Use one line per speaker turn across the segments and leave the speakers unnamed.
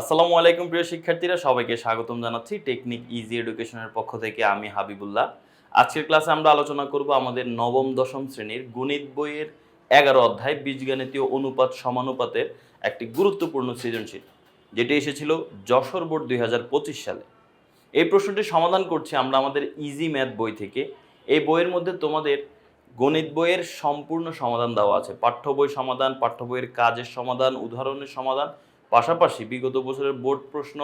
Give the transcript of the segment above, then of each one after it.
আসসালামু আলাইকুম প্রিয় শিক্ষার্থীরা, সবাইকে স্বাগতম জানাচ্ছি টেকনিক ইজি এডুকেশনের পক্ষ থেকে আমি হাবিবুল্লাহ। আজকের ক্লাসে আমরা আলোচনা করব আমাদের নবম, দশম শ্রেণির গণিত বইয়ের এগারো অধ্যায়, বীজগণিতীয় অনুপাত সমানুপাতের একটি গুরুত্বপূর্ণ সৃজনশীল, যেটি এসেছিল যশোর বোর্ড দুই হাজার পঁচিশ সালে। এই প্রশ্নটি সমাধান করছি আমরা আমাদের ইজি ম্যাথ বই থেকে। এই বইয়ের মধ্যে তোমাদের গণিত বইয়ের সম্পূর্ণ সমাধান দেওয়া আছে। পাঠ্য বই সমাধান, পাঠ্য বইয়ের কাজের সমাধান, উদাহরণের সমাধান পাশাপাশি বিগত বছরের বোর্ড প্রশ্ন,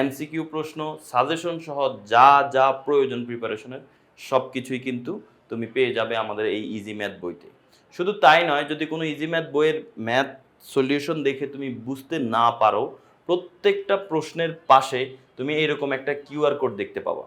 এমসিকিউ প্রশ্ন, সাজেশন সহ যা যা প্রয়োজন প্রিপারেশনের সব কিছুই কিন্তু তুমি পেয়ে যাবে আমাদের এই ইজি ম্যাথ বইতে। শুধু তাই নয়, যদি কোনো ইজি ম্যাথ বইয়ের ম্যাথ সলিউশন দেখে তুমি বুঝতে না পারো, প্রত্যেকটা প্রশ্নের পাশে তুমি এরকম একটা কিউআর কোড দেখতে পাবা।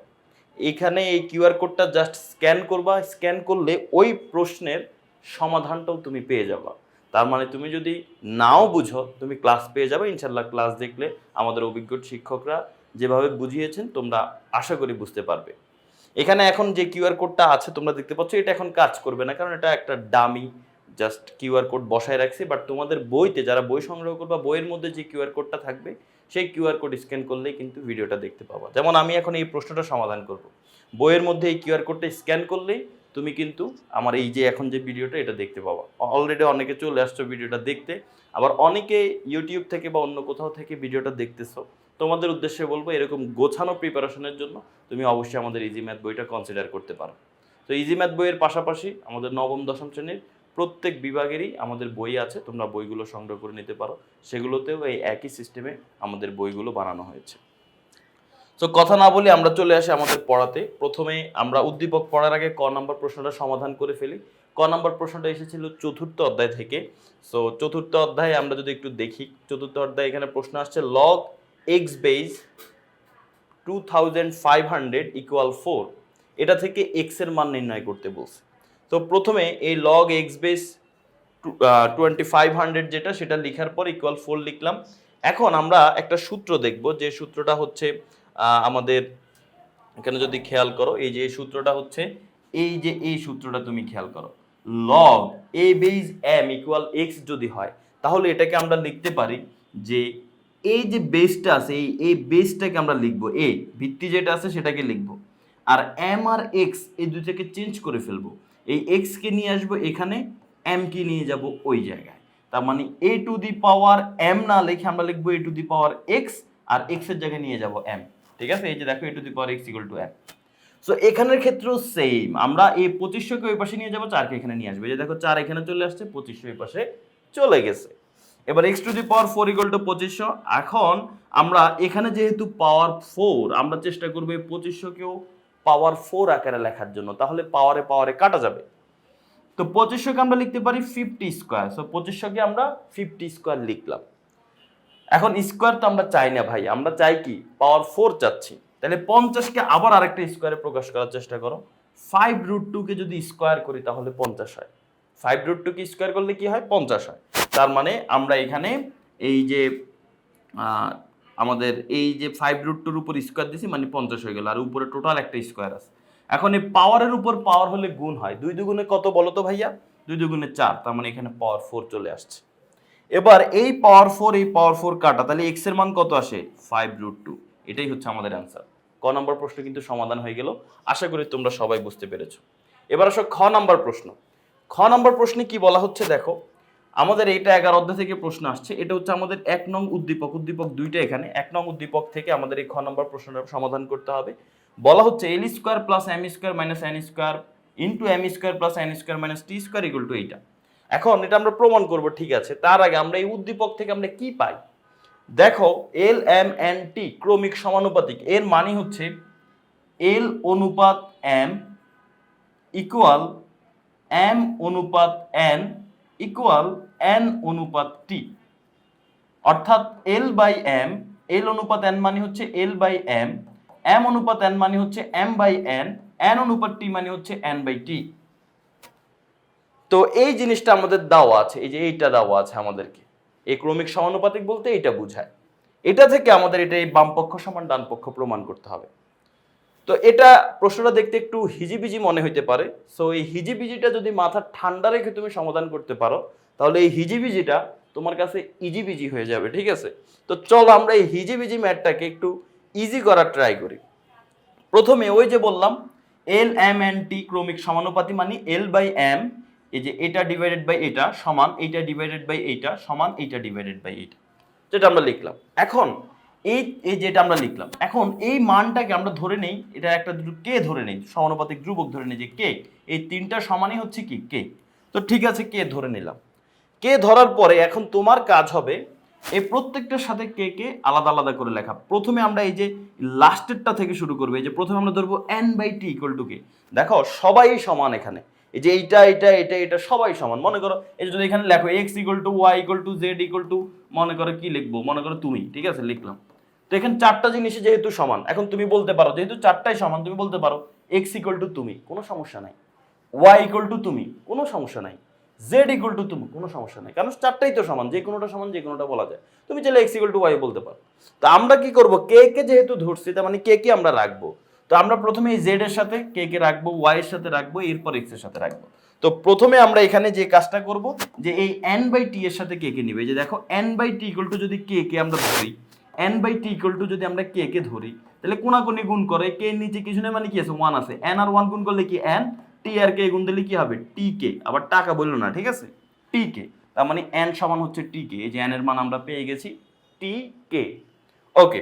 এখানে এই কিউআর কোডটা জাস্ট স্ক্যান করবা স্ক্যান করলে ওই প্রশ্নের সমাধানটাও তুমি পেয়ে যাবা। তার মানে তুমি যদি নাও বুঝো, তুমি ক্লাস পেয়ে যাবে ইনশাল্লাহ ক্লাস দেখলে আমাদের অভিজ্ঞ শিক্ষকরা যেভাবে বুঝিয়েছেন, তোমরা আশা করি বুঝতে পারবে। এখানে এখন যে কিউআর কোডটা আছে, তোমরা দেখতে পাচ্ছ, এটা এখন কাজ করবে না, কারণ এটা একটা ডামি জাস্ট কিউআর কোড বসায় রাখছি বাট তোমাদের বইতে, যারা বই সংগ্রহ করবা বইয়ের মধ্যে যে কিউআর কোডটা থাকবে, সেই কিউআর কোড স্ক্যান করলেই কিন্তু ভিডিওটা দেখতে পাবা। যেমন আমি এখন এই প্রশ্নটা সমাধান করব। বইয়ের মধ্যে এই কিউআর কোডটা স্ক্যান করলেই তুমি কিন্তু আমার এই যে এখন যে ভিডিওটা এটা দেখতে পাবা। অলরেডি অনেকে চলে আসছো ভিডিওটা দেখতে। আবার অনেকে ইউটিউব থেকে বা অন্য কোথাও থেকে ভিডিওটা দেখতেছো। তোমাদের উদ্দেশ্যে বলব, এরকম গোছানো প্রিপারেশনের জন্য তুমি অবশ্যই আমাদের ইজি ম্যাথ বইটা কনসিডার করতে পারো। তো ইজি ম্যাথ বইয়ের পাশাপাশি আমাদের নবম, দশম শ্রেণির প্রত্যেক বিভাগেরই আমাদের বই আছে। তোমরা বইগুলো সংগ্রহ করে নিতে পারো। সেগুলোতেও এই একই সিস্টেমে আমাদের বইগুলো বানানো হয়েছে। তো কথা না বলে আমরা চলে আসি আমাদের পড়াতে। প্রথমে আমরা উদ্দীপক পড়ার আগে ক নম্বর প্রশ্নটা সমাধান করে ফেলি। ক নম্বর প্রশ্নটা এসেছিল চতুর্থ অধ্যায় থেকে। সো চতুর্থ অধ্যায়ে আমরা যদি একটু দেখি, চতুর্থ অধ্যায়ে এখানে প্রশ্ন আসছে log x base two thousand five hundred equal four এটা থেকে এক্সের মান নির্ণয় করতে বলছে। তো প্রথমে এই log x base twenty five hundred যেটা, সেটা লেখার পর ইকুয়াল ফোর লিখলাম। এখন আমরা একটা সূত্র দেখব, যে সূত্রটা হচ্ছে আমাদের এখানে যদি খেয়াল করো, এই যে এই সূত্রটা হচ্ছে, এই যে এই সূত্রটা তুমি খেয়াল করো log a base m equal x যদি হয়, তাহলে এটাকে আমরা লিখতে পারি যে এই যে বেসটা আছে, এই এই বেসটাকে আমরা লিখব এ ভিত্তি যেটা আছে সেটাকে লিখব। আর এম আর এক্স এই দুটাকে চেঞ্জ করে ফেলব। এই এক্স কে নিয়ে আসব এখানে এম কে নিয়ে যাব ওই জায়গায়। তার মানে এ টু দি পাওয়ার এম না লিখে আমরা লিখব এ টু দি পাওয়ার এক্স আর এক্সের জায়গায় নিয়ে যাব এম ঠিক আছে? এই যে দেখো a to the power x equal to m so এখানের ক্ষেত্রেও সেম আমরা এই পঁচিশশোকে ওই পাশে নিয়ে যাব, চারকে এখানে নিয়ে আসবে। এই যে দেখো, চার এখানে চলে আসছে, পঁচিশশো ওই পাশে চলে গেছে। এবার x to the power four equal to পঁচিশশো। এখন আমরা এখানে যেহেতু পাওয়ার ফোর আমরা চেষ্টা করব এই পঁচিশশোকেও পাওয়ার ফোর আকারে লেখার জন্য। তাহলে পাওয়ারে পাওয়ারে কাটা যাবে। তো পঁচিশশোকে আমরা লিখতে পারি ফিফটি স্কোয়ার সো পঁচিশশোকে আমরা ফিফটি স্কোয়ার লিখলাম। এখন স্কোয়ার তো আমরা চাই না ভাই, আমরা চাই কি? পাওয়ার ফোর চাচ্ছি। তাহলে পঞ্চাশকে আবার আরেকটা স্কোয়ারে প্রকাশ করার চেষ্টা করো। ফাইভ রুট টুকে যদি স্কোয়ার করি তাহলে পঞ্চাশ হয়। ফাইভ রুট টুকে স্কোয়ার করলে কি হয়? পঞ্চাশ হয়। তার মানে আমরা এখানে এই যে আমাদের এই যে ফাইভ রুট টুর উপর স্কোয়ার দিছি মানে পঞ্চাশ হয়ে গেল। আর উপরে টোটাল একটা স্কোয়ার আছে। এখন এই পাওয়ারের উপর পাওয়ার হলে গুণ হয়। দুই দুগুণে কত বলো তো ভাইয়া? দুই দুগুণে চার, তার মানে এখানে পাওয়ার ফোর চলে আসছে। এবার এই পাওয়ার ফোর এই পাওয়ার ফোর কাটা, তাহলে এক্সের মান কত আসে? ফাইভ রুট টু এটাই হচ্ছে আমাদের অ্যান্সার ক নম্বর প্রশ্ন কিন্তু সমাধান হয়ে গেল। আশা করি তোমরা সবাই বুঝতে পেরেছ। এবার আসো খ নম্বর প্রশ্ন। খ নম্বর প্রশ্নে কি বলা হচ্ছে দেখো, আমাদের এইটা এগারো অধ্যায় থেকে প্রশ্ন আসছে। এটা হচ্ছে আমাদের এক নং উদ্দীপক। উদ্দীপক দুইটা এখানে। এক নং উদ্দীপক থেকে আমাদের এই খ নম্বর প্রশ্নটা সমাধান করতে হবে। বলা হচ্ছে l square plus m square minus n square into m square plus n square minus t square equal to এইটা। এখন এটা আমরা প্রমাণ করব, ঠিক আছে? তার আগে আমরা এই উদ্দীপক থেকে আমরা কি পাই? দেখো, এল এম এন টি ক্রমিক সমানুপাতিক, এর মানে হচ্ছে এল অনুপাত এম ইকুয়াল এম অনুপাত এন ইকুয়াল এন অনুপাত টি। অর্থাৎ এল বাই এম, এল অনুপাত এন মানে হচ্ছে এল বাই এম এম অনুপাত এন মানে হচ্ছে এম বাই এন এন অনুপাত টি মানে হচ্ছে এন বাই টি। তো এই জিনিসটা আমাদের দেওয়া আছে, এই যে এইটা দেওয়া আছে আমাদেরকে। এই ক্রমিক সমানুপাতিক বলতে এইটা বোঝায়। এটা থেকে আমাদের এটা এই বামপক্ষ সমান ডান পক্ষ প্রমাণ করতে হবে। তো এটা প্রশ্নটা দেখতে একটু হিজিবিজি মনে হইতে পারে। সো এই হিজিবিজিটা যদি মাথা ঠান্ডা রেখে তুমি সমাধান করতে পারো, তাহলে এই হিজিবিজিটা তোমার কাছে ইজিবিজি হয়ে যাবে, ঠিক আছে? তো চলো আমরা এই হিজিবিজি ম্যাটটাকে একটু ইজি করার ট্রাই করি। প্রথমে ওই যে বললাম এল এম এন টি ক্রমিক সমানুপাতি মানে এল বাই এম এই যে এটা ডিভাইডেড বাই এটা সমান, এইটা ডিভাইডেড বাই এইটা সমান, এইটা ডিভাইডেড বাই এইটা। যেটা আমরা লিখলাম। এখন এই এই যেটা আমরা লিখলাম, এখন এই মানটাকে আমরা ধরে নেই, এটা একটা দুটো কে ধরে নেই, সমানুপাতিক ধ্রুবক ধরে নেই যে কে, এই তিনটা সমানই হচ্ছে কি, কে। তো ঠিক আছে, কে ধরে নিলাম। কে ধরার পরে এখন তোমার কাজ হবে এই প্রত্যেকটার সাথে কে কে আলাদা আলাদা করে লেখা। প্রথমে আমরা এই যে লাস্টেরটা থেকে শুরু করব, এই যে প্রথমে আমরা ধরবো n by t equal to k দেখো, সবাই সমান এখানে। এই যে এইটা এটা এটা এটা সবাই সমান। মনে করো, এই যদি এখানে লেখো x equal to y equal to z equal to মনে করো কি লিখব? মনে করো তুমি, ঠিক আছে? লিখলাম। তো এখানে চারটা জিনিসই যেহেতু সমান, এখন তুমি বলতে পারো, যেহেতু চারটাই সমান, তুমি বলতে পারো এক্স ইকুয়াল টু তুমি, কোনো সমস্যা নাই। ওয়াই ইকুয়াল টু তুমি, কোনো সমস্যা নাই। জেড ইকুয়াল টু তুমি, কোনো সমস্যা নাই। কারণ চারটাই তো সমান, যে কোনোটা সমান, যে কোনোটা বলা যায়। তুমি চাইলে এক্স ইকুয়াল টু ওয়াই বলতে পারো। তো আমরা কি করব? কে কে যেহেতু ধরছি, তার মানে কে কে আমরা রাখব? তো আমরা প্রথমে এই জেড এর সাথে কে কে রাখব ওয়াই এর সাথে রাখব, এরপর এক্সের সাথে রাখব। তো প্রথমে আমরা এখানে যে কাজটা করব, যে এই এন বাই টি এর সাথে কে কে নিবে, যে দেখো n by t equal to যদি কে কে আমরা ধরি n by t equal to যদি আমরা কে কে ধরি, তাহলে কোনাকুনি গুণ করে, কে নিচে কিছু নেই মানে কি আছে? ওয়ান আছে। এন আর ওয়ান গুণ করলে কি এন টি আর কে গুণ দিলে কি হবে? টি কে আবার টাকা বলল না, ঠিক আছে? টি কে তার মানে এন সমান হচ্ছে টি কে এই যে এন এর মান আমরা পেয়ে গেছি টি কে ওকে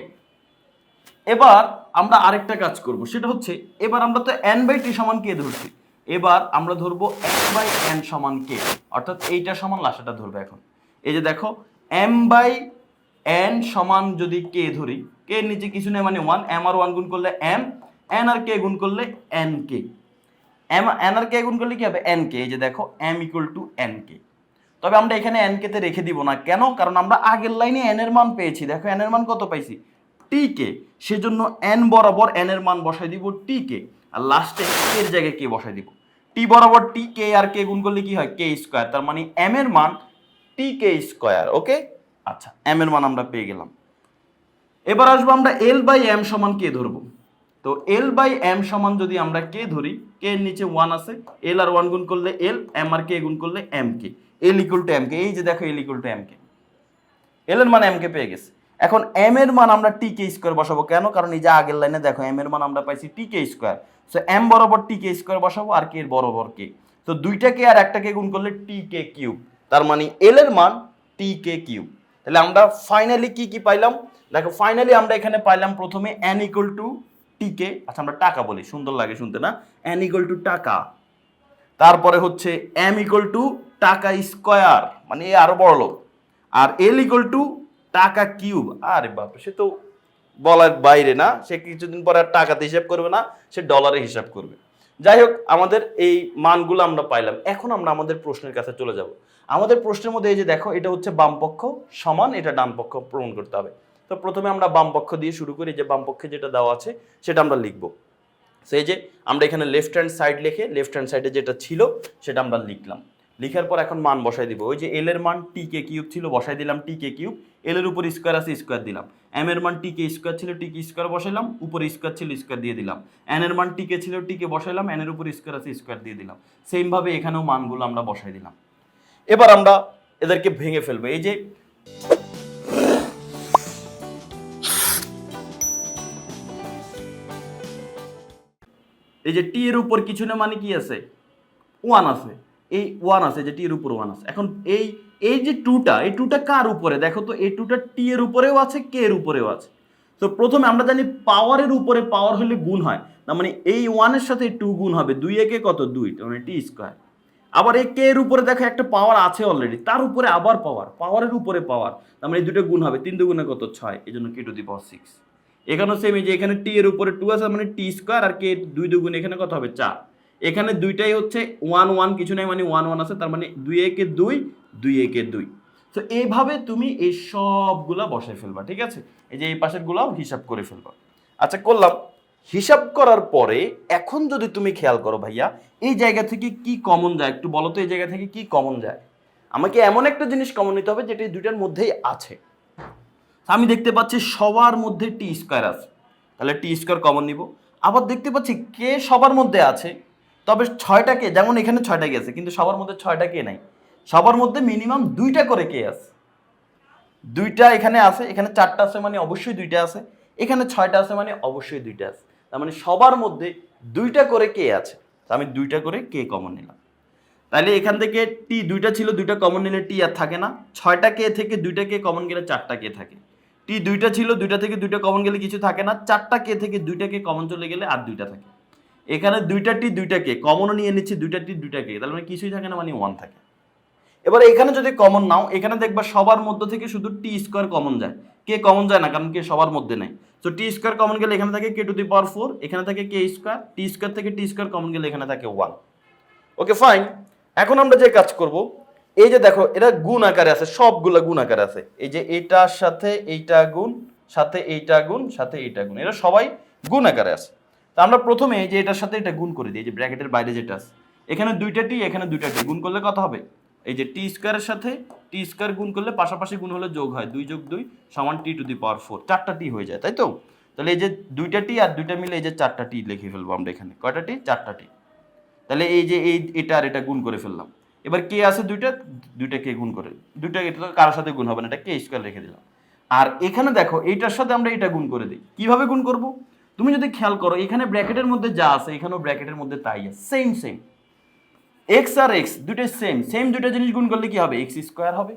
এবার আমরা আরেকটা কাজ করব, সেটা হচ্ছে এবার আমরা তো এন বাই টি সমান কে ধরছি। এবার আমরা ধরবো এম বাই এন সমান কে অর্থাৎ এইটা সমান লাসাটা ধরবে এখন। এই যে দেখো এম বাই এন সমান যদি কে ধরি কে নিচে কিছু নেই মানে ওয়ান এম আর ওয়ান গুণ করলে এম এন আর কে গুণ করলে এন কে এম এন আর কে গুণ করলে কি হবে? এন কে এই যে দেখো m equal to n k তবে আমরা এখানে এন কে তে রেখে দিব না। কেন? কারণ আমরা আগের লাইনে এন এর মান পেয়েছি। দেখো এন এর মান কত পাইছি? টি কে সেজন্য এন বরাবর এন এর মান বসাই দিব টি কে আর লাস্টে এর জায়গায় কে বসাই দিব। টি বরাবর টি কে আর কে গুণ করলে কি হয়? কে স্কোয়ার তার মানে এম এর মান টি কে স্কোয়ার ওকে আচ্ছা এম এর মান আমরা পেয়ে গেলাম। এবার আসব আমরা এল বাই এম সমান কে ধরবো। তো এল বাই এম সমান যদি আমরা কে ধরি কে এর নিচে ওয়ান আছে এল আর ওয়ান গুণ করলে এল এম আর কে গুণ করলে m k l equal to m k এই যে দেখো l equal to m k l এর মান এম কে পেয়ে গেছে। এখন এম এর মান আমরা টি কে স্কোয়ার বসাবো। কেন? কারণ এই যে আগের লাইনে দেখো এম এর মান আমরা পাইছি t k square so m বরাবর টি কে স্কোয়ার বসাবো আর কে এর বরাবর কে তো দুইটাকে আর একটাকে গুণ করলে টি কে কিউব তার মানে এল এর মান টি কে কিউব তাহলে আমরা ফাইনালি কি কি পাইলাম? দেখো ফাইনালি আমরা এখানে পাইলাম প্রথমে n equal to t k আচ্ছা আমরা টাকা বলি, সুন্দর লাগে শুনতে, না? এন ইকুয়াল টু টাকা। তারপরে হচ্ছে এম ইকুয়াল টু টাকা স্কোয়ার মানে এ আরও বড় লোক। আর এল ইকুয়াল টু টাকা কিউব? আরে বাপ সে তো বলার বাইরে না। সে কিছুদিন পরে আর টাকাতে হিসাব করবে না, সে ডলারে হিসাব করবে। যাই হোক, আমাদের এই মানগুলো আমরা পাইলাম। এখন আমরা আমাদের প্রশ্নের কাছে চলে যাব। আমাদের প্রশ্নের মধ্যে এই যে দেখো, এটা হচ্ছে বাম পক্ষ সমান, এটা ডান পক্ষ প্রমাণ করতে হবে। তো প্রথমে আমরা বাম পক্ষ দিয়ে শুরু করি, যে বাম পক্ষে যেটা দেওয়া আছে, সেটা আমরা লিখব। সেই যে আমরা এখানে লেফট হ্যান্ড সাইড লিখে লেফট হ্যান্ড সাইডে যেটা ছিল, সেটা আমরা লিখলাম। লিখার পর এখন মান বসাই দিব। ওই যে এল এর মান টি কে কিউব ছিল, বসাই দিলাম টি কে কিউব এল এর উপর স্কোয়ার আছে স্কোয়ার দিলাম। এম এর মান টি কে স্কোয়ার ছিল টি কে স্কোয়ার বসাইলাম, উপরে স্কোয়ার ছিল স্কোয়ার দিয়ে দিলাম। এন এর মান টি কে ছিল টি কে বসাইলাম এন এর উপর স্কোয়ার আছে স্কোয়ার দিয়ে দিলাম। সেমভাবে এখানেও মানগুলো আমরা বসাই দিলাম। এবার আমরা এদেরকে ভেঙে ফেলব। এই যে এই যে টি এর উপর কিছু না মানে কি আছে? ওয়ান আছে। এই ওয়ান আছে যে টি এর উপর ওয়ান আছে। এখন এই এই যে টুটা এই টুটা কার উপরে? দেখো তো, এই টুটা টি এর উপরেও আছে কে এর উপরেও আছে। তো প্রথমে আমরা জানি পাওয়ারের উপরে পাওয়ার হলে গুণ হয়। তার মানে এই ওয়ানের সাথে টু গুণ হবে। দুই একে কত? দুই মানে টি স্কোয়ার আবার এই কে এর উপরে দেখো, একটা পাওয়ার আছে অলরেডি তার উপরে আবার পাওয়ার পাওয়ারের উপরে পাওয়ার তার মানে এই দুটো গুণ হবে। তিন দুগুণে কত? ছয়। এই জন্য k to the power six এখানেও সেম এই যে, এখানে টি এর উপরে টু আছে মানে টি স্কোয়ার আর কে দুই দুগুণ এখানে কত হবে? চার। এখানে দুইটাই হচ্ছে ওয়ান ওয়ান কিছু নাই মানে ওয়ান ওয়ান আছে, তার মানে দুই একে দুই দুই একে দুই। তো এইভাবে তুমি এই সবগুলা বসায় ফেলবা, ঠিক আছে? এই যে এই পাশের গুলাও হিসাব করে ফেলবা। আচ্ছা করলাম। হিসাব করার পরে এখন যদি তুমি খেয়াল করো ভাইয়া, এই জায়গা থেকে কি কমন যায়? একটু বলো তো, এই জায়গা থেকে কি কমন যায়? আমাকে এমন একটা জিনিস কমন নিতে হবে যেটা এই দুইটার মধ্যেই আছে। আমি দেখতে পাচ্ছি সবার মধ্যে টি স্কোয়ার আছে। তাহলে টি স্কোয়ার কমন নিব। আবার দেখতে পাচ্ছি কে সবার মধ্যে আছে? তবে ছয়টা কে, যেমন এখানে ছয়টা কে আছে, কিন্তু সবার মধ্যে ছয়টা কে নাই? সবার মধ্যে মিনিমাম দুইটা করে কে আছে। দুইটা এখানে আছে, এখানে চারটা আছে মানে অবশ্যই দুইটা আছে। এখানে ছয়টা আছে মানে অবশ্যই দুইটা আছে। তার মানে সবার মধ্যে দুইটা করে কে আছে। আমি দুইটা করে কে কমন নিলাম। তাহলে এখান থেকে টি দুইটা ছিল, দুইটা কমন নিলে টি আর থাকে না। ছয়টা কে থেকে দুইটা কে কমন গেলে চারটা কে থাকে। টি দুইটা ছিল, দুইটা থেকে দুইটা কমন গেলে কিছু থাকে না। চারটা কে থেকে দুইটা কে কমন চলে গেলে আর দুইটা থাকে। এখানে দুইটা টি, দুইটা কে? কমনও নিয়ে নিচ্ছি, দুইটা টি, দুইটা কে? তাহলে মানে কিছুই থাকে না মানে ওয়ান থাকে। এবার এখানে যদি কমন নাও, এখানে দেখবা সবার মধ্যে থেকে শুধু টি স্কোয়ার কমন যায়। কে কমন যায় না, কারণ কে সবার মধ্যে নেই। তো টি স্কোয়ার কমন গেলে এখানে থাকে কে টু দি পাওয়ার ফোর এখানে থাকে কে স্কোয়ার টি স্কোয়ার থেকে টি স্কোয়ার কমন গেলে এখানে থাকে ওয়ান ওকে ফাইন এখন আমরা যে কাজ করব, এই যে দেখো, এটা গুণ আকারে আছে, সবগুলা গুণ আকারে আছে। এই যে এইটার সাথে এইটা গুণ, সাথে এইটা গুণ, সাথে এইটা গুণ, এরা সবাই গুণ আকারে আছে। তা আমরা প্রথমে যে এটার সাথে এটা গুণ করে দিই যে ব্র্যাকেটের বাইরে যেটা আছে, এখানে দুইটা টি, এখানে দুইটা টি, গুণ করলে কত হবে? এই যে টি স্কোয়ারের সাথে টি স্কোয়ার গুণ করলে পাশাপাশি গুণ হলে যোগ হয় দুই যোগ দুই সমান টি টু দি পাওয়ার ফোর, চারটা টি হয়ে যায়, তাই তো? তাহলে এই যে দুইটা টি আর দুইটা মিলে এই যে চারটা টি লিখে ফেলব আমরা এখানে, কয়টা টি? চারটা টি। তাহলে এই যে এই, এটা আর এটা গুণ করে ফেললাম। এবার কে আছে দুইটা? দুইটা কে গুণ করে, দুইটা এটা তো কারোর সাথে গুণ হবে না, এটা কে স্কোয়ার রেখে দিলাম। আর এখানে দেখো, এইটার সাথে আমরা এটা গুণ করে দিই, কীভাবে গুণ করব? তুমি যদি খেয়াল করো, এখানে ব্র্যাকেটের মধ্যে যা আছে, এখানেও ব্র্যাকেটের মধ্যে তাই আছে। সেম সেম এক্স আর এক্স দুটোই সেম সেম দুটো জিনিস গুণ করলে কি হবে? এক্স স্কোয়ার হবে।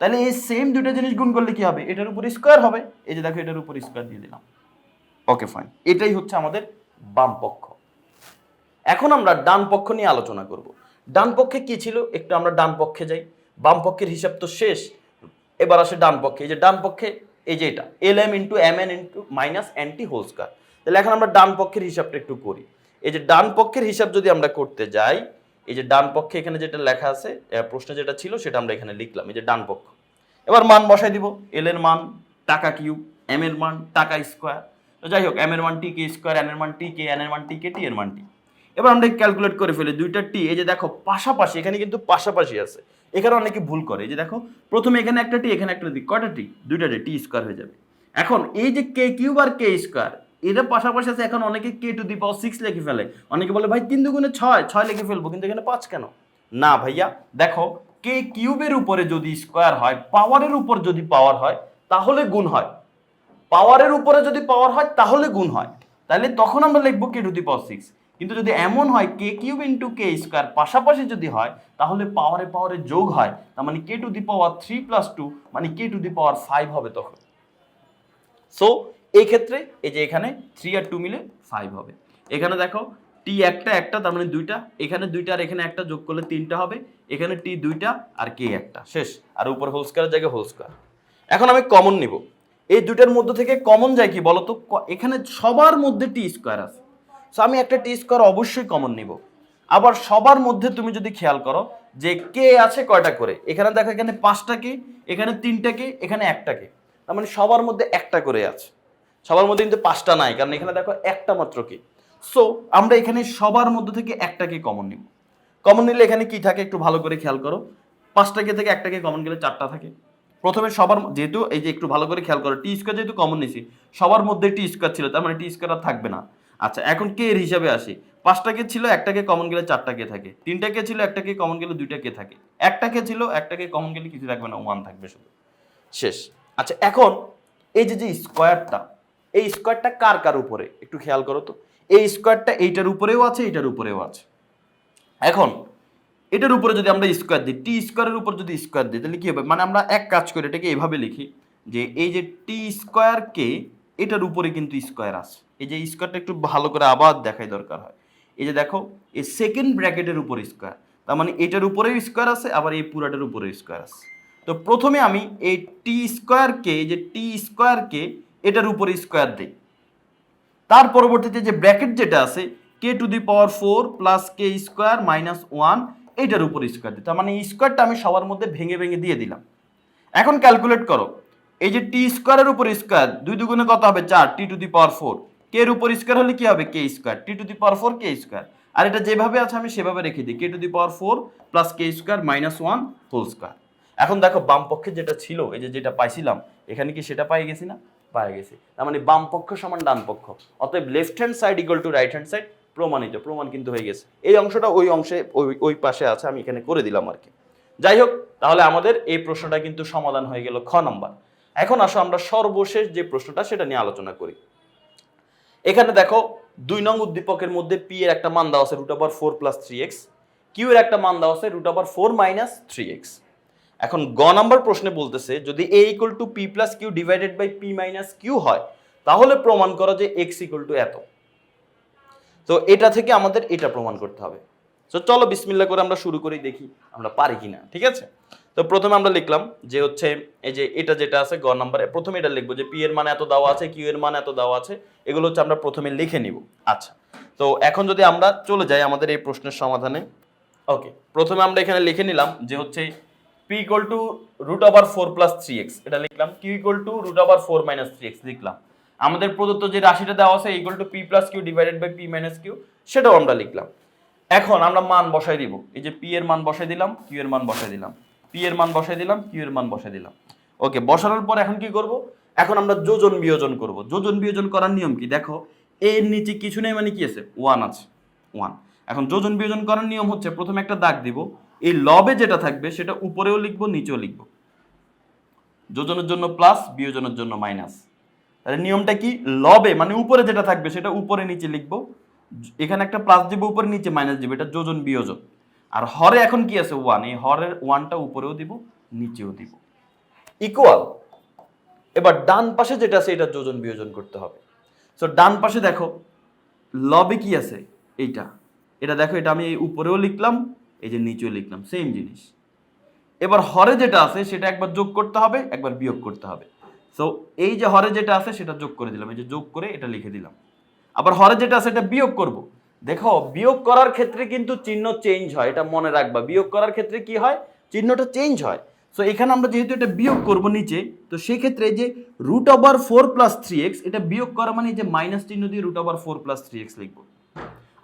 তাহলে এই সেম দুটো জিনিস গুণ করলে কি হবে? এটার উপর স্কোয়ার হবে। এই যে দেখো, এটার উপর স্কোয়ার দিয়ে দিলাম। ওকে ফাইন এটাই হচ্ছে আমাদের বাম পক্ষ। এখন আমরা ডান পক্ষ নিয়ে আলোচনা করব। ডান পক্ষে কি ছিল? একটু আমরা ডান পক্ষে যাই। বাম পক্ষের হিসাব তো শেষ। এবার আসে ডান পক্ষে। এই যে ডান পক্ষে, এই যে এটা। L m into m n into minus n t whole square তাহলে এখন আমরা ডান পক্ষের হিসাবটা একটু করি। এই যে ডান পক্ষের হিসাব যদি আমরা করতে যাই, এই যে ডান পক্ষে এখানে যেটা লেখা আছে প্রশ্নে যেটা ছিল সেটা আমরা এখানে লিখলাম, এই যে ডান পক্ষ। এবার মান বসাই দিব এল এর মান, টাকা কিউব এম এর মান, টাকা স্কোয়ার। তো যাই হোক এম এর মান টি কে স্কোয়ার এন এর মান টি কে এন এর মান টি কে টি এর মান টি এবার আমরা ক্যালকুলেট করে ফেলি, দুইটা টি এই যে দেখো, পাশাপাশি, এখানে কিন্তু পাশাপাশি আছে। এখানে অনেকে ভুল করে, এই যে দেখো, প্রথমে এখানে একটা টি এখানে একটা টি কয়টা টি দুইটা টি স্কোয়ার হয়ে যাবে। এখন এই যে কে কিউব আর কে স্কোয়ার এটা পাশাপাশি আছে এখন অনেকে কে টু দি পাওয়ার সিক্স লিখে ফেলে। অনেকে বলে, ভাই, তিন দুগুণে ছয় ছয় লিখে ফেলব, কিন্তু এখানে পাঁচ কেন? না, ভাইয়া, দেখো কে কিউবের উপরে যদি স্কোয়ার হয় পাওয়ারের উপর যদি পাওয়ার হয়, তাহলে গুণ হয়। পাওয়ারের উপরে যদি পাওয়ার হয়, তাহলে গুণ হয়। তাহলে তখন আমরা লিখব কে টু দি পাওয়ার সিক্স কিন্তু যদি এমন হয় k cube into k square পাশাপাশি যদি হয়, তাহলে পাওয়ারে পাওয়ারে যোগ হয়, তার মানে k to the power three plus two মানে k to the power five হবে তখন। সো এই ক্ষেত্রে এই যে এখানে থ্রি আর টু মিলে ফাইভ হবে। এখানে দেখো টি একটা একটা, তার মানে দুইটা। এখানে দুইটা আর এখানে একটা যোগ করলে তিনটা হবে। এখানে টি দুইটা আর কে একটা। শেষ। আর উপর হোল স্কোয়ারের জায়গায় হোল স্কোয়ার এখন আমি কমন নিব। এই দুইটার মধ্যে থেকে কমন যায় কি বলতো? এখানে সবার মধ্যে টি স্কোয়ার আছে। সো আমি একটা টি স্কোয়ার অবশ্যই কমন নিব। আবার সবার মধ্যে তুমি যদি খেয়াল করো যে কে আছে কয়টা করে? এখানে দেখো এখানে পাঁচটা কে এখানে তিনটা কে এখানে একটা কে তার মানে সবার মধ্যে একটা করে আছে। সবার মধ্যে কিন্তু পাঁচটা নাই, কারণ এখানে দেখো একটা মাত্র কে? সো আমরা এখানে সবার মধ্যে থেকে একটাকে কমন নিব। কমন নিলে এখানে কি থাকে একটু ভালো করে খেয়াল করো। পাঁচটাকে থেকে একটাকে কমন গেলে চারটা থাকে। প্রথমে সবার যেহেতু এই যে একটু ভালো করে খেয়াল করো টি স্কোয়ার যেহেতু কমন নিছি, সবার মধ্যে টি স্কোয়ার ছিল, তার মানে টি স্কোয়ার আর থাকবে না। আচ্ছা এখন কে এর হিসাবে আসি? পাঁচটাকে ছিল একটাকে কমন গেলে চারটাকে থাকে? তিনটাকে ছিল একটাকে কমন গেলে দুইটাকে থাকে? একটাকে ছিল একটাকে কমন গেলে কিছু থাকবে না ওয়ান থাকবে শুধু। শেষ। আচ্ছা এখন এই যে যে স্কোয়ারটা এই স্কোয়ারটা কার কার উপরে? একটু খেয়াল করো তো। এই স্কোয়ারটা এইটার উপরেও আছে, এইটার উপরেও আছে। এখন, এটার উপরে যদি আমরা স্কোয়ার দিই, টি স্কোয়ারের উপর যদি স্কোয়ার দিই, তাহলে কি হবে? মানে আমরা এক কাজ করি, এটাকে এভাবে লিখি যে এই যে টি স্কোয়ারকে এটার উপরে কিন্তু স্কোয়ার আছে। এই যে স্কোয়ারটা একটু ভালো করে আবার দেখাই দরকার হয়। এই যে দেখো, এই সেকেন্ড ব্র্যাকেটের উপর স্কোয়ার। তার মানে এটার উপরেও স্কোয়ার আছে, আবার এই পুরাটার উপরেও স্কোয়ার আছে। তো প্রথমে আমি এই টি স্কোয়ারকে এই যে টি স্কোয়ারকে এটার উপরে স্কোয়ার দিই। তার পরবর্তীতে যে ব্র্যাকেট যেটা আছে k to the power four plus k square minus one এইটার উপর স্কোয়ার দিই। তার মানে স্কোয়ারটা আমি সবার মধ্যে ভেঙে ভেঙে দিয়ে দিলাম। এখন ক্যালকুলেট করো, এই যে টি স্কোয়ারের উপর স্কোয়ার দুই দুগুণে কত হবে? চার টি টু দি পাওয়ার ফোর কে এর উপর স্কোয়ার হলে কি হবে? K square t to the power four k square আর এটা যেভাবে আছে আমি সেভাবে রেখে দিই। K to the power four plus k square minus one whole square এখন দেখো বাম পক্ষে যেটা ছিল, এই যে যেটা পাইছিলাম, এখানে কি সেটা পাই গেছি না? পাই গেছে। তার মানে বাম পক্ষ সমান ডান পক্ষ। অতএব left hand side equal to right hand side প্রমাণিত, প্রমাণ কিন্তু হয়ে গেছে। এই অংশটা ওই অংশে, ওই ওই পাশে আছে, আমি এখানে করে দিলাম আর কি। যাই হোক, তাহলে আমাদের এই প্রশ্নটা কিন্তু সমাধান হয়ে গেল খ নাম্বার। এখন আসো আমরা সর্বশেষ যে প্রশ্নটা, সেটা নিয়ে আলোচনা করি। এখানে দেখো, দুই নং উদ্দীপকের মধ্যে পি এর একটা মান দেওয়া আছে root over four plus three x q এর একটা মান দেওয়া আছে root over four minus three x এখন গ নাম্বার প্রশ্নে বলতেছে, যদি a equal to p plus q divided by p minus q হয়, তাহলে প্রমাণ করো যে এক্স ইকুয়াল টু এত। তো এটা থেকে আমাদের এটা প্রমাণ করতে হবে। তো চলো বিসমিল্লা করে আমরা শুরু করি, দেখি আমরা পারি কি না ঠিক আছে? তো প্রথমে আমরা লিখলাম যে হচ্ছে, এই যে এটা যেটা আছে গ নাম্বারে, প্রথমে এটা লিখব যে পি এর মান এত দেওয়া আছে কিউ এর মান এত দেওয়া আছে, এগুলো হচ্ছে আমরা প্রথমে লিখে নিব। আচ্ছা তো এখন যদি আমরা চলে যাই আমাদের এই প্রশ্নের সমাধানে। ওকে, প্রথমে আমরা এখানে লিখে নিলাম যে হচ্ছে p equal to root over four plus three x এটা লিখলাম। Q equal to root over four minus three x লিখলাম। আমাদের প্রদত্ত যে রাশিটা দেওয়া আছে equal to p plus q divided by p minus q সেটাও আমরা লিখলাম। এখন আমরা মান বসাই দিব। এই যে পি এর মান বসাই দিলাম কিউ এর মান বসাই দিলাম। পি এর মান বসাই দিলাম কিউ এর মান বসাই দিলাম। ওকে বসানোর পর এখন কি করব? এখন আমরা যোজন বিয়োজন করব। যোজন বিয়োজন করার নিয়ম কি? দেখো এর নিচে কিছু নেই মানে কি আছে? ওয়ান আছে। ওয়ান এখন যোজন বিয়োজন করার নিয়ম হচ্ছে, প্রথমে একটা দাগ দিব। এই লবে যেটা থাকবে, সেটা উপরেও লিখব, নিচেও লিখব। যোজনের জন্য প্লাস বিয়োজনের জন্য মাইনাস তাহলে নিয়মটা কি? লবে মানে উপরে যেটা থাকবে, সেটা উপরে নিচে লিখব। এখানে একটা প্লাস দিব, উপরে নিচে মাইনাস দিব, এটা যোজন, বিয়োজন। আর হরে এখন কি আছে? ওয়ান এই হরের ওয়ানটা উপরেও দিব, নিচেও দিব। ইকুয়াল এবার ডান পাশে যেটা আছে, এটা যোজন, বিয়োজন করতে হবে। সো ডান পাশে দেখো, লবে কি আছে? এইটা। এটা দেখো, এটা আমি উপরেও লিখলাম এই যে নিচেও লিখলাম সেম জিনিস। এবার হরে যেটা আছে সেটা একবার যোগ করতে হবে, একবার বিয়োগ করতে হবে। সো এই যে হরে যেটা আছে সেটা যোগ করে দিলাম, এই যে যোগ করে এটা লিখে দিলাম। আবার হরে যেটা আছে এটা বিয়োগ করব। দেখো, বিয়োগ করার ক্ষেত্রে কিন্তু চিহ্ন চেঞ্জ হয়, এটা মনে রাখবা। বিয়োগ করার ক্ষেত্রে কি হয়? চিহ্নটা চেঞ্জ হয়। সো এখানে আমরা যেহেতু এটা বিয়োগ করব নিচে, তো সেই ক্ষেত্রে এই যে root over four plus three x এটা বিয়োগ করা মানে যে মাইনাস চিহ্ন দিয়ে root over four plus three x লিখব।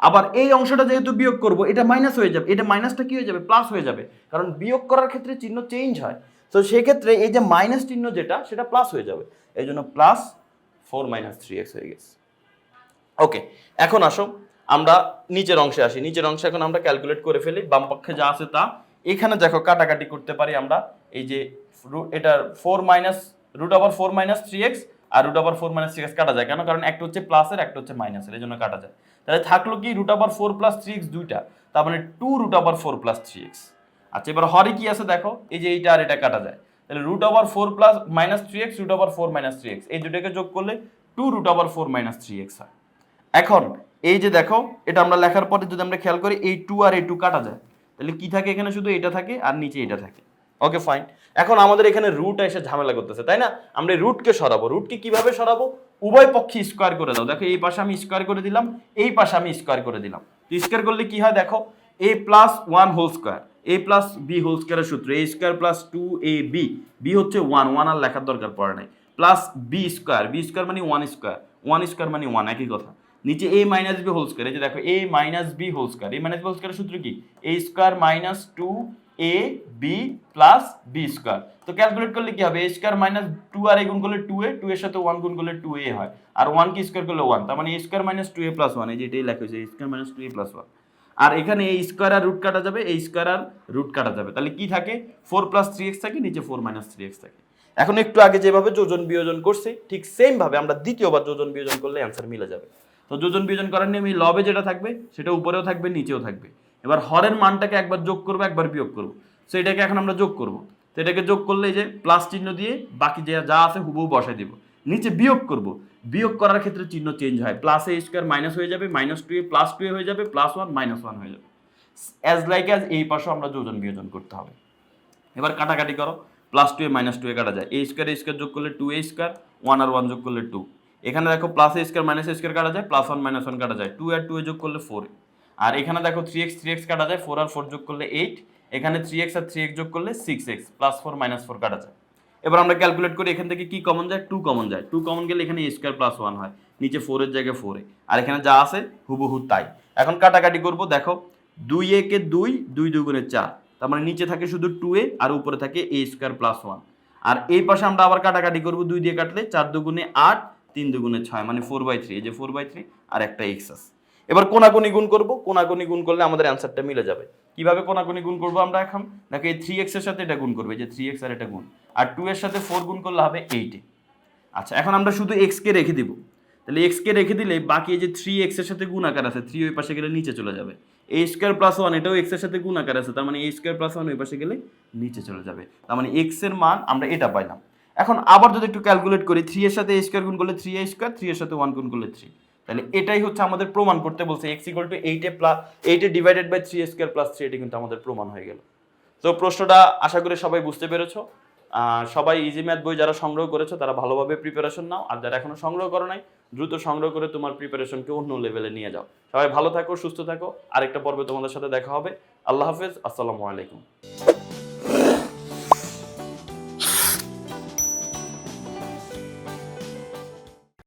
আবার এই অংশটা যেহেতু বিয়োগ করব, এটা মাইনাস হয়ে যাবে, এটা মাইনাসটা কি হয়ে যাবে? প্লাস হয়ে যাবে। কারণ বিয়োগ করার ক্ষেত্রে চিহ্ন চেঞ্জ হয়। তো সেক্ষেত্রে এই যে মাইনাস চিহ্ন যেটা, সেটা প্লাস হয়ে যাবে। এই জন্য plus four minus three x হয়ে গেছে। ওকে এখন আসো আমরা নিচের অংশে আসি। নিচের অংশে এখন আমরা ক্যালকুলেট করে ফেলি, বাম পক্ষে যা আছে তা। এখানে দেখো কাটাকাটি করতে পারি আমরা, এই যে এটার four minus root over four minus three x আর root over four minus three x কাটা যায়। কেন? কারণ একটা হচ্ছে প্লাসের একটা হচ্ছে মাইনাসের এই জন্য কাটা যায়। তাহলে থাকল কি root over four plus three x দুইটা? তার মানে two root over four plus three x আচ্ছা এবার হরে কি আছে দেখো? এই যে এইটা আর এটা কাটা যায়। তাহলে root over four plus minus three x root over four minus three x এই দুটোকে যোগ করলে two root over four minus three x হয়। এখন, এই যে দেখো, এটা আমরা লেখার পরে যদি আমরা খেয়াল করি, এই টু আর এই টু কাটা যায়। তাহলে কি থাকে এখানে শুধু? এটা থাকে আর নিচে এটা থাকে। ওকে ফাইন এখন আমাদের এখানে রুট এসে ঝামেলা করতেছে, তাই না? আমরা রুটকে সরাবো। রুটকে কীভাবে সরাবো? উভয় পক্ষে স্কোয়ার করে দাও। দেখো, এই পাশে আমি স্কোয়ার করে দিলাম, এই পাশে আমি স্কোয়ার করে দিলাম। স্কোয়ার করলে কি হয় দেখো? A plus one whole square a plus b whole স্কোয়ারের সূত্র a square plus two a b b হচ্ছে ওয়ান ওয়ান আর লেখার দরকার পড়ে নাই। Plus b square b square মানে ওয়ান স্কোয়ার ওয়ান স্কোয়ার মানে ওয়ান একই কথা। নিচে a minus b whole square এই যে দেখো a minus b whole square a minus b whole স্কোয়ারের সূত্র কি? A square minus two a b plus b square তো ক্যালকুলেট করলে কি হবে? এ স্কোয়ার মাইনাস টু আর এ গুণ করলে টু এ টু এর সাথে ওয়ান গুণ করলে টু এ হয়। আর ওয়ান কি স্কোয়ার করলে ওয়ান তার মানে a square minus two a plus one এই যে এটাই লেখা হয়েছে a square minus two a plus one আর এখানে এই স্কোয়ার আর রুট কাটা যাবে এই স্কোয়ার আর রুট কাটা যাবে। তাহলে কি থাকে? ফোর প্লাস থ্রি এক্স থাকে, নিচে ফোর মাইনাস থ্রি এক্স থাকে। এখন একটু আগে যেভাবে যোজন বিয়োজন করছি, ঠিক সেম ভাবে আমরা দ্বিতীয়বার যোজন বিয়োজন করলে অ্যান্সার মিলে যাবে। তো যোজন বিয়োজন করার নিয়ম, এই লবে যেটা থাকবে, সেটা উপরেও থাকবে, নিচেও থাকবে। এবার হরের মানটাকে একবার যোগ করব, একবার বিয়োগ করব। সো এটাকে এখন আমরা যোগ করব। তো এটাকে যোগ করলে যে প্লাস চিহ্ন দিয়ে বাকি যে যা আছে হুবহু বসাই দিব। নিচে বিয়োগ করব। বিয়োগ করার ক্ষেত্রে চিহ্ন চেঞ্জ হয়। প্লাস এ স্কোয়ার মাইনাস হয়ে যাবে minus two a plus two a হয়ে যাবে প্লাস ওয়ান মাইনাস ওয়ান হয়ে যাবে। অ্যাজ লাইক অ্যাজ এই পাশেও আমরা যোজন বিয়োজন করতে হবে। এবার কাটাকাটি করো। Plus two a minus two a কাটা যায়। এ স্কোয়ার এ স্কোয়ার যোগ করলে টু এ স্কোয়ার ওয়ান আর ওয়ান যোগ করলে টু এখানে দেখো প্লাস স্কোয়ার মাইনাস স্কোয়ার কাটা যায় প্লাস ওয়ান মাইনাস ওয়ান কাটা যায়। টু আর টু এ যোগ করলে ফোর আর এখানে দেখো থ্রি এক্স থ্রি এক্স কাটা যায় ফোর আর ফোর যোগ করলে এইট এখানে থ্রি এক্স আর থ্রি এক্স যোগ করলে six x plus four minus four কাটা যায়। এবার আমরা ক্যালকুলেট করি এখান থেকে কি কমন যায়? টু কমন যায়। টু কমন গেলে এখানে এ স্কোয়ার প্লাস ওয়ান হয়। নিচে ফোরের জায়গায় ফোরে আর এখানে যা আছে, হুবহু তাই। এখন কাটাকাটি করব, দেখো, দুই একে দুই দুই দুগুণে চার। তার মানে নিচে থাকে শুধু টু এ, আর উপরে থাকে এ স্কোয়ার প্লাস ওয়ান আর এই পাশে আমরা আবার কাটাকাটি করব, দুই দিয়ে কাটলে চার দুগুণে আট। তিন দুগুণে ছয় মানে ফোর বাই থ্রি এই যে ফোর বাই থ্রি আর একটা এক্স আছে। এবার কোনাকুনি গুণ করব, কোনাকুনি গুণ করলে আমাদের অ্যান্সারটা মিলে যাবে। কীভাবে কোনাকুনি গুণ করব আমরা এখন? দেখো, এই থ্রি এক্সের সাথে এটা গুণ করবে যে থ্রি এক্স আর এটা গুণ। আর টু এর সাথে ফোর গুণ করলে হবে এইটে আচ্ছা এখন আমরা শুধু এক্স কে রেখে দিব। তাহলে এক্স কে রেখে দিলে বাকি এই যে থ্রি এক্সের সাথে গুণ আকার আছে থ্রি ওই পাশে গেলে নিচে চলে যাবে। এ স্কোয়ার প্লাস ওয়ান এটাও এক্সের সাথে গুণ আকার আছে, তার মানে এ স্কোয়ার প্লাস ওয়ান ওই পাশে গেলে নিচে চলে যাবে। তার মানে এক্সের মান আমরা এটা পাইলাম। এখন আবার যদি একটু ক্যালকুলেট করি থ্রি এর সাথে স্কোয়ার গুণ করলে থ্রি এ স্কোয়ার থ্রি এর সাথে ওয়ান গুণ করলে থ্রি তাহলে এটাই হচ্ছে আমাদের প্রমাণ করতে বলছে x equal to eight plus eight divided by three square plus three এটা কিন্তু আমাদের প্রমাণ হয়ে গেল। তো প্রশ্নটা আশা করি সবাই বুঝতে পেরেছ। সবাই ইজি ম্যাথ বই যারা সংগ্রহ করেছ, তারা ভালোভাবে প্রিপারেশন নাও। আর যারা এখনও সংগ্রহ করো নাই, দ্রুত সংগ্রহ করে তোমার প্রিপারেশনকে অন্য লেভেলে নিয়ে যাও। সবাই ভালো থাকো, সুস্থ থাকো। আরেকটা পর্বে তোমাদের সাথে দেখা হবে। আল্লাহ হাফেজ, আসসালামু আলাইকুম।